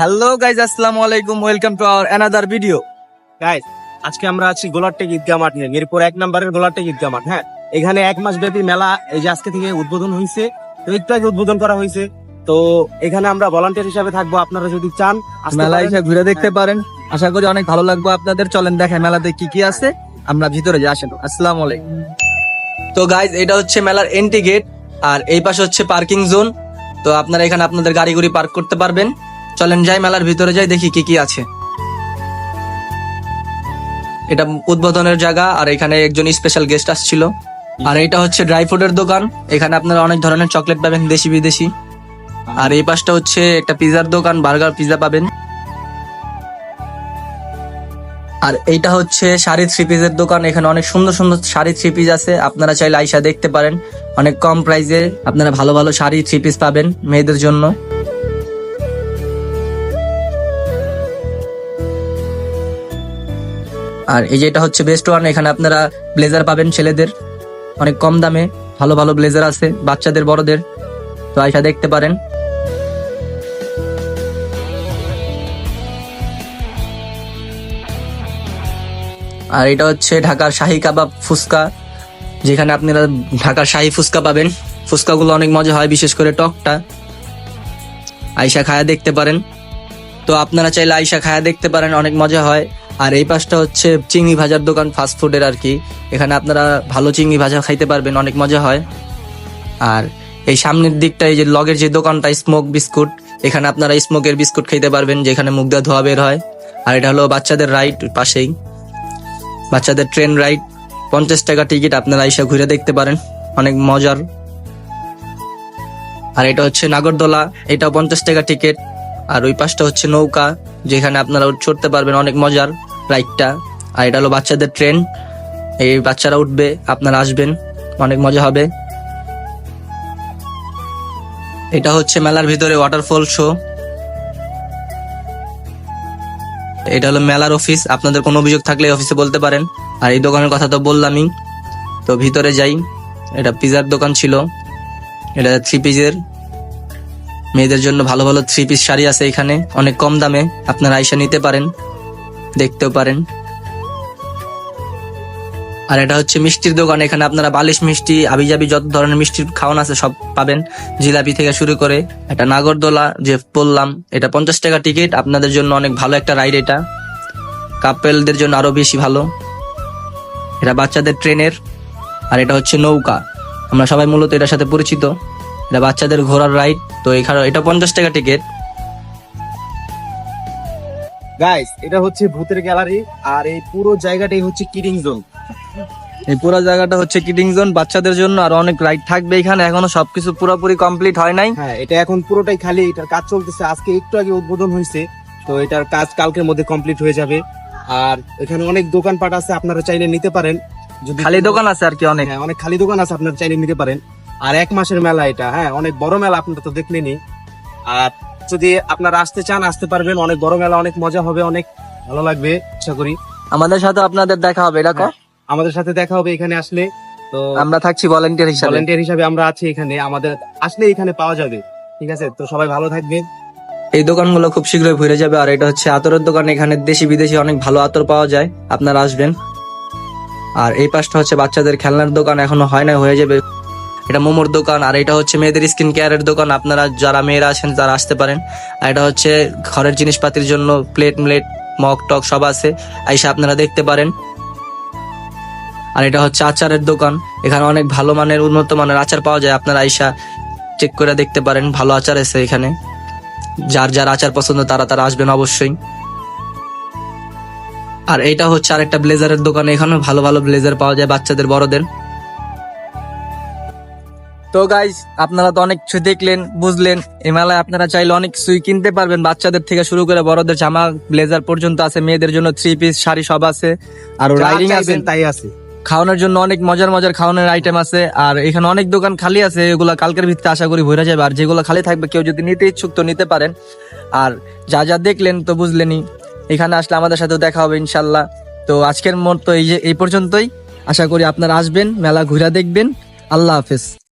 Hello guys আসসালামু আলাইকুম welcome to our another video guys আজকে আমরা আছি গোলারটেক ঈদগাহ মাঠ নিয়ে মিরপুর এক নম্বরের গোলারটেক ঈদগাহ মাঠ হ্যাঁ? এখানে এক মাস ব্যাপী মেলা এই যে আজকে থেকে উদ্বোধন হয়েছে তো একটু আগে উদ্বোধন করা হয়েছে তো এখানে আমরা ভলান্টিয়ার হিসাবে থাকব আপনারা যদি চান মেলা। এসে ঘুরে দেখতে পারেন। আশা করি অনেক ভালো লাগবে আপনাদের। চলেন দেখেন মেলাতে কি কি আছে। আমরা ভিতরে যাই আসেন। আসসালামু আলাইকুম। তো গাইজ এটা হচ্ছে মেলার এন্ট্রি গেট আর এই পাশে হচ্ছে পার্কিং জোন তো আপনারা এখানে আপনাদের গাড়ি গুড়ি পার্ক করতে পারবেন। চলেন যাই মেলার ভিতরে যাই, দেখি কি কি আছে। এটা উদ্বোধনের জায়গা, আর এখানে একজন স্পেশাল গেস্ট আসছিল। আর এটা হচ্ছে ড্রাই ফ্রুটের দোকান। এখানে আপনারা অনেক ধরনের চকলেট পাবেন, দেশি বিদেশি। আর এই পাশটা হচ্ছে একটা পিজার দোকান বার্গার পিজা পাবেন। আর এইটা হচ্ছে শাড়ি থ্রি পিসের দোকান। এখানে অনেক সুন্দর সুন্দর শাড়ি থ্রি পিস আছে। আপনারা চাইলে আইসা দেখতে পারেন। অনেক কম প্রাইসে আপনারা ভালো ভালো শাড়ি থ্রি পিস পাবেন মেয়েদের জন্য। আর এই যে এটা হচ্ছে বেস্ট ওয়ান এখানে আপনারা ব্লেজার পাবেন ছেলেদের। অনেক কম দামে, ভালো ভালো ব্লেজার আছে, বাচ্চাদের, বড়দের। তো আইসা দেখতে পারেন। আর এটা হচ্ছে ঢাকার শাহী কাবাব ফুচকা, যেখানে আপনারা ঢাকার শাহী ফুচকা পাবেন। ফুচকাগুলো অনেক মজা হয়, বিশেষ করে টকটা। আইসা খায়া দেখতে পারেন। তো আপনারা চাইলে আইসা খায়া দেখতে পারেন, অনেক মজা হয়। আর এই পাশটা হচ্ছে চিংড়ি ভাজার দোকান ফাস্ট ফুডের আর কি। এখানে আপনারা ভালো চিংড়ি ভাজা খাইতে পারবেন, অনেক মজা হয়। আর এই সামনের দিকটা, এই যে লগের যে দোকানটা স্মোক বিস্কুট এখানে আপনারা স্মোকের বিস্কুট খাইতে পারবেন, যেখানে মুখ দিয়ে ধোয়া বের হয়। আর এটা হলো বাচ্চাদের রাইড পাশেই। বাচ্চাদের ট্রেন রাইড পঞ্চাশ টাকা টিকিট আপনারা এসে ঘুরে দেখতে পারেন। অনেক মজার। আর এটা হচ্ছে নাগরদোলা এটা পঞ্চাশ টাকা টিকিট আর ওই পাশটা হচ্ছে নৌকা, যেখানে আপনারা চড়তে পারবেন, অনেক মজার। রাইডটা আর এটা হলো বাচ্চাদের ট্রেন এই বাচ্চারা উঠবে, আপনারা আসবেন, অনেক মজা হবে। এটা হচ্ছে মেলার ভিতরে ওয়াটারফল শো এটা হলো মেলার অফিস আপনাদের কোনো অভিযোগ থাকলে অফিসে বলতে পারেন। আর এই দোকানের কথা তো বললামই। তো ভিতরে যাই, এটা পিজার দোকান ছিল। এটা থ্রি পিসের মেয়েদের জন্য ভালো ভালো থ্রি পিস শাড়ি আছে এখানে, অনেক কম দামে, আপনারা আইসা নিতে পারেন। দেখতেও পারেন। আর এটা হচ্ছে মিষ্টির দোকান, এখানে আপনারা বালিশ মিষ্টি, আবিজাবি যত ধরনের মিষ্টির খাওয়ান আছে সব পাবেন। জিলাপি থেকে শুরু করে একটা নাগরদোলা যে বললাম, এটা পঞ্চাশ টাকা টিকিট আপনাদের জন্য অনেক ভালো একটা রাইড এটা। কাপেলদের জন্য আরও বেশি ভালো। এটা বাচ্চাদের ট্রেনের, আর এটা হচ্ছে নৌকা। আমরা সবাই মূলত এটার সাথে পরিচিত। এটা বাচ্চাদের ঘোরার রাইড তো এখানে এটা পঞ্চাশ টাকা টিকিট গাইস এটা হচ্ছে ভূতের গ্যালারি আর এই পুরো জায়গাটাই হচ্ছে কিডিং জোন। এই পুরো জায়গাটা হচ্ছে কিডিং জোন বাচ্চাদের জন্য আর অনেক রাইড থাকবে এখানে। এখনও সবকিছু পুরোপুরি কমপ্লিট হয় নাই। হ্যাঁ এটা এখন পুরোটাই খালি এটার কাজ চলতেছে। আজকে একটু আগে উদ্বোধন হয়েছে তো এটার কাজ কালকের মধ্যে কমপ্লিট হয়ে যাবে। আর এখানে অনেক দোকানপাট আছে আপনারা চাইলে নিতে পারেন। যদি খালি দোকান আছে আর কি অনেক। হ্যাঁ অনেক খালি দোকান আছে আপনারা চাইলে নিতে পারেন। আর এক মাসের মেলা এটা হ্যাঁ অনেক বড় মেলা আপনারা তো দেখলেনি আর যদি আপনারা আসতে চান আসতে পারবেন। অনেক বড় মেলা অনেক মজা হবে অনেক ভালো লাগবে আশা করি। আমাদের সাথে আপনাদের দেখা হবে এটা হ্যাঁ, আমাদের সাথে দেখা হবে এখানে আসলে। তো আমরা থাকছি ভলেন্টিয়ার হিসাবে। ভলেন্টিয়ার হিসাবে আমরা আছি এখানে। আমাদের আসলে এখানে পাওয়া যাবে ঠিক আছে? তো সবাই ভালো থাকবেন। এই দোকানগুলো খুব শীঘ্রই ভরে যাবে আর এটা হচ্ছে আতরের দোকান। এখানে দেশি বিদেশি অনেক ভালো আতর পাওয়া যায়। আপনারা আসবেন। আর এই পাশটা হচ্ছে বাচ্চাদের খেলনার দোকান এখনও হয় না হয়ে যাবে। এটা মোমোর দোকান, আর এটা হচ্ছে মেয়েদের স্কিন কেয়ারের দোকান। আপনারা যারা মেয়েরা আছেন, তারা আসতে পারেন। আর এটা হচ্ছে ঘরের জিনিসপাতির জন্য প্লেট প্লেট মগ টক সব আছে। আইসা আপনারা দেখতে পারেন। আর এটা হচ্ছে আচারের দোকান। এখানে অনেক ভালো মানের, উন্নত মানের আচার পাওয়া যায়। আপনারা আইসা চেক করে দেখতে পারেন। ভালো আচার আছে এখানে। যার যার আচার পছন্দ, তারা তারা আসবেন অবশ্যই। আর এটা হচ্ছে আরেকটা ব্লেজারের দোকান। এখানে ভালো ভালো ব্লেজার পাওয়া যায় বাচ্চাদের, বড়দের। তো গাইজ আপনারা তো অনেক কিছু দেখলেন বুঝলেন। এই মেলায় আপনারা চাইলে অনেক কিছুই কিনতে পারবেন। বাচ্চাদের থেকে শুরু করে বড়দের জামা ব্লেজার পর্যন্ত আছে মেয়েদের জন্য থ্রি পিস শাড়ি সব আছে। আর রাইডিং আছে। তাই আছে। খাওয়ানোর জন্য অনেক মজার মজার খাওয়ানোর আইটেম আছে। আর এখানে অনেক দোকান খালি আছে এগুলা কালকের ভিত্তিতে আশা করি ভরে যাবে। আর যেগুলো খালি থাকবে কেউ যদি নিতে ইচ্ছুক তো নিতে পারেন। আর যা যা দেখলেন তো বুঝলেনই। এখানে আসলে আমাদের সাথেও দেখা হবে ইনশাল্লাহ। তো আজকের মতো এই যে এই পর্যন্তই। আশা করি আপনারা আসবেন মেলা ঘুরে দেখবেন। আল্লাহ হাফেজ।